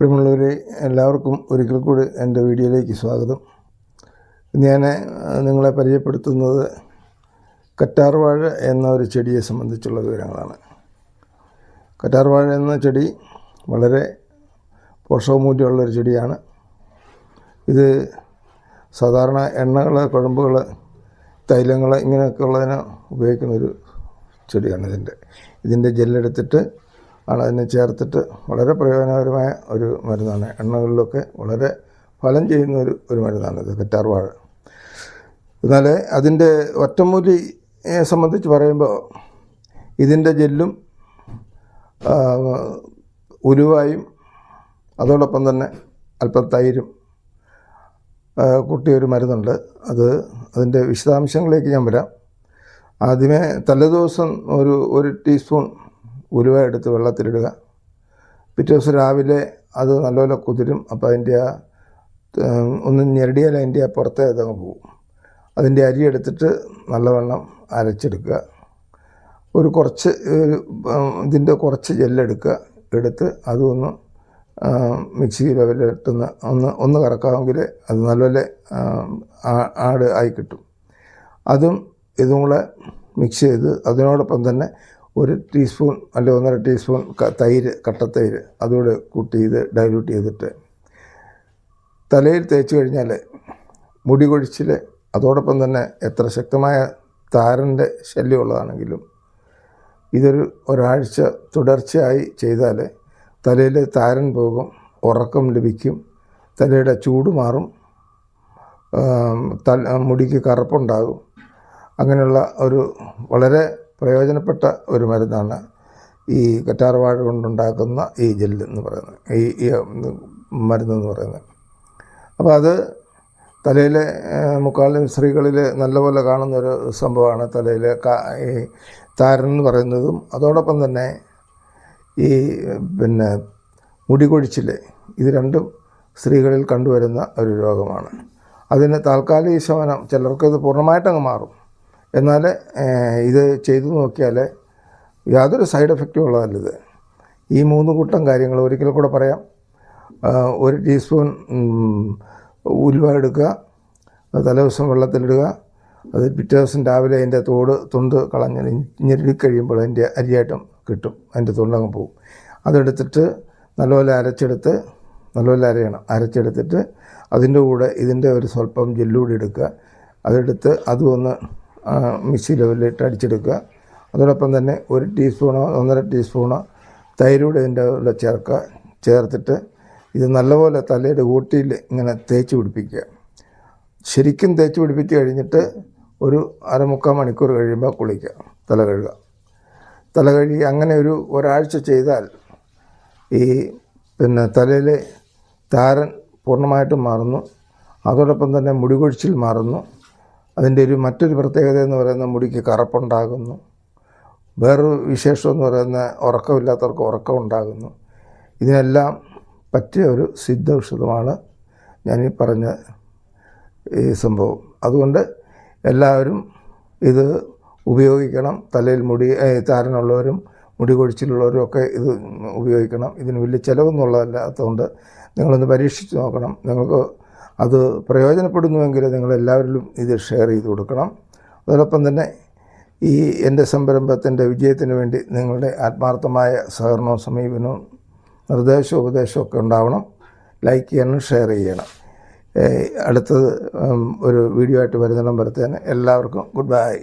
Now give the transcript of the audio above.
പ്രിയമുള്ളവരെ എല്ലാവർക്കും ഒരിക്കൽ കൂടി എന്റെ വീഡിയോയിലേക്ക് സ്വാഗതം. ഞാൻ നിങ്ങളെ പരിചയപ്പെടുത്തുന്നത് കറ്റാർവാഴ എന്ന ഒരു ചെടിയെ സംബന്ധിച്ചുള്ള വിവരങ്ങളാണ്. കറ്റാർവാഴ എന്ന ചെടി വളരെ പോഷകമൂല്യമുള്ള ഒരു ചെടിയാണ്. ഇത് സാധാരണ എണ്ണകൾ കുഴമ്പുകൾ തൈലങ്ങൾ ഇങ്ങനെയൊക്കെ ഉള്ളതിന് ഉപയോഗിക്കുന്നൊരു ചെടിയാണ് ഇതിന്റെ. ഇതിന്റെ ജെല്ലെടുത്തിട്ട് ആണ് അതിനെ ചേർത്തിട്ട് വളരെ പ്രയോജനകരമായ ഒരു മരുന്നാണ്. എണ്ണകളിലൊക്കെ വളരെ ഫലം ചെയ്യുന്ന ഒരു ഒരു മരുന്നാണ് ഇത് കറ്റാർവാഴ എന്നാൽ അതിന്റെ ഒറ്റമൂലിയെ സംബന്ധിച്ച് പറയുമ്പോൾ ഇതിന്റെ ജെല്ലും ഉരുവായും അതോടൊപ്പം തന്നെ അല്പം തൈരും കൂട്ടിയൊരു മരുന്നുണ്ട്. അത് അതിന്റെ വിശദാംശങ്ങളിലേക്ക് ഞാൻ വരാം. ആദ്യമേ തലേദിവസം ഒരു ഒരു ടീസ്പൂൺ ഉലുവ എടുത്ത് വെള്ളത്തിലിടുക. പിറ്റേ ദിവസം രാവിലെ അത് നല്ലപോലെ കുതിരും. അപ്പോൾ അതിന്റെ ആ ഒന്ന് ഞെരടിയാൽ അതിന്റെ ആ പുറത്തെ അതങ്ങ് പോകും അതിന്റെ അരി എടുത്തിട്ട് നല്ലവണ്ണം അരച്ചെടുക്കുക. ഒരു കുറച്ച് ഇതിന്റെ കുറച്ച് ജെല്ലെടുക്കുക. എടുത്ത് അതൊന്ന് മിക്സി ലെവലിട്ടൊന്ന് ഒന്ന് ഒന്ന് കറക്കാമെങ്കിൽ അത് നല്ലപോലെ ആട് ആയി കിട്ടും. അതും ഇതും കൂടെ മിക്സ് ചെയ്ത് അതിനോടൊപ്പം തന്നെ ഒരു ടീസ്പൂൺ അല്ലെ ഒന്നര ടീസ്പൂൺ തൈര് കട്ടത്തൈര് അതുകൂടെ കൂട്ടി ഇത് ഡൈല്യൂട്ട് ചെയ്തിട്ട് തലയിൽ തേച്ച് കഴിഞ്ഞാൽ മുടി കൊഴിച്ചിൽ അതോടൊപ്പം തന്നെ എത്ര ശക്തമായ താരന്റെ ശല്യമുള്ളതാണെങ്കിലും ഇതൊരു ഒരാഴ്ച തുടർച്ചയായി ചെയ്താൽ തലയിൽ താരൻ പോകും ഉറക്കം ലഭിക്കും തലയുടെ ചൂട് മാറും തല മുടിക്ക് കറുപ്പുണ്ടാകും. അങ്ങനെയുള്ള ഒരു വളരെ പ്രയോജനപ്പെട്ട ഒരു മരുന്നാണ് ഈ കറ്റാർവാഴ കൊണ്ടുണ്ടാക്കുന്ന ഈ ജെല്ല് എന്ന് പറയുന്നത്. ഈ മരുന്നെന്ന് പറയുന്നത്. അപ്പോൾ അത് തലയിലെ മുക്കാലും സ്ത്രീകളിൽ നല്ലപോലെ കാണുന്നൊരു സംഭവമാണ് തലയിലെ ഈ താരൻ എന്ന് പറയുന്നതും. അതോടൊപ്പം തന്നെ ഈ പിന്നെ മുടികൊഴിച്ചിൽ ഇത് രണ്ടും സ്ത്രീകളിൽ കണ്ടുവരുന്ന ഒരു രോഗമാണ്. അതിന് താൽക്കാലിക ശമനം ചിലർക്കത് പൂർണമായിട്ടങ്ങ് മാറും. എന്നാൽ ഇത് ചെയ്തു നോക്കിയാൽ യാതൊരു സൈഡ് എഫക്റ്റും ഉള്ളതല്ല ഇത്. ഈ മൂന്ന് കൂട്ടം കാര്യങ്ങൾ ഒരിക്കൽ കൂടെ പറയാം. ഒരു ടീസ്പൂൺ ഉലുവ എടുക്കുക തലേദിവസം വെള്ളത്തിലിടുക. അത് പിറ്റേ ദിവസം രാവിലെ അതിന്റെ തോട് തൊണ്ട് കളഞ്ഞ് ഞെരുടി കഴിയുമ്പോൾ അതിന്റെ അരിയായിട്ടും കിട്ടും. അതിന്റെ തൊണ്ടങ്ങ് പോകും അതെടുത്തിട്ട് നല്ലപോലെ അരച്ചെടുത്ത് നല്ലപോലെ അരയണം. അരച്ചെടുത്തിട്ട് അതിന്റെ കൂടെ ഇതിന്റെ ഒരു സ്വല്പം ജെല്ലൂടി എടുക്കുക. അതെടുത്ത് അതും ഒന്ന് മിക്സി ലെവലിലിട്ട് അടിച്ചെടുക്കുക. അതോടൊപ്പം തന്നെ ഒരു ടീസ്പൂണോ ഒന്നര ടീസ്പൂണോ തൈരൂടെ ഇതിന്റെ കൂടെ ചേർക്കുക. ചേർത്തിട്ട് ഇത് നല്ലപോലെ തലയുടെ ഊട്ടിയിൽ ഇങ്ങനെ തേച്ച് പിടിപ്പിക്കുക. ശരിക്കും തേച്ച് പിടിപ്പിച്ച് കഴിഞ്ഞിട്ട് ഒരു അരമുക്കാൽ മണിക്കൂർ കഴിയുമ്പോൾ കുളിക്കുക തല കഴുകുക. തല കഴുകി അങ്ങനെ ഒരു ഒരാഴ്ച ചെയ്താൽ ഈ പിന്നെ തലയിലെ താരൻ പൂർണമായിട്ടും മാറുന്നു. അതോടൊപ്പം തന്നെ മുടികൊഴിച്ചിൽ മാറുന്നു. അതിന്റെ ഒരു മറ്റൊരു പ്രത്യേകത എന്ന് പറയുന്ന മുടിക്ക് കറുപ്പുണ്ടാകുന്നു. വേറൊരു വിശേഷം എന്ന് പറയുന്ന ഉറക്കമില്ലാത്തവർക്ക് ഉറക്കം ഉണ്ടാകുന്നു ഇതിനെല്ലാം പറ്റിയ ഒരു സിദ്ധ ഔഷധമാണ് ഞാനീ പറഞ്ഞ ഈ സംഭവം. അതുകൊണ്ട് എല്ലാവരും ഇത് ഉപയോഗിക്കണം. തലയിൽ മുടി താരനുള്ളവരും മുടി കൊഴിച്ചിലുള്ളവരും ഒക്കെ ഇത് ഉപയോഗിക്കണം. ഇതിന് വലിയ ചിലവൊന്നുള്ളതല്ലാത്തതുകൊണ്ട് നിങ്ങളൊന്ന് പരീക്ഷിച്ച് നോക്കണം. നിങ്ങൾക്ക് അത് പ്രയോജനപ്പെടുന്നുവെങ്കിൽ നിങ്ങളെല്ലാവരിലും ഇത് ഷെയർ ചെയ്ത് കൊടുക്കണം. അതോടൊപ്പം തന്നെ ഈ എന്റെ സംരംഭത്തിന്റെ വിജയത്തിന് വേണ്ടി നിങ്ങളുടെ ആത്മാർത്ഥമായ സഹകരണവും സമീപനവും നിർദ്ദേശവും ഉപദേശവും ഒക്കെ ഉണ്ടാവണം. ലൈക്ക് ചെയ്യണം ഷെയർ ചെയ്യണം. അടുത്തത് ഒരു വീഡിയോ ആയിട്ട് വരുന്നിടം വരത്തേന് എല്ലാവർക്കും ഗുഡ് ബൈ.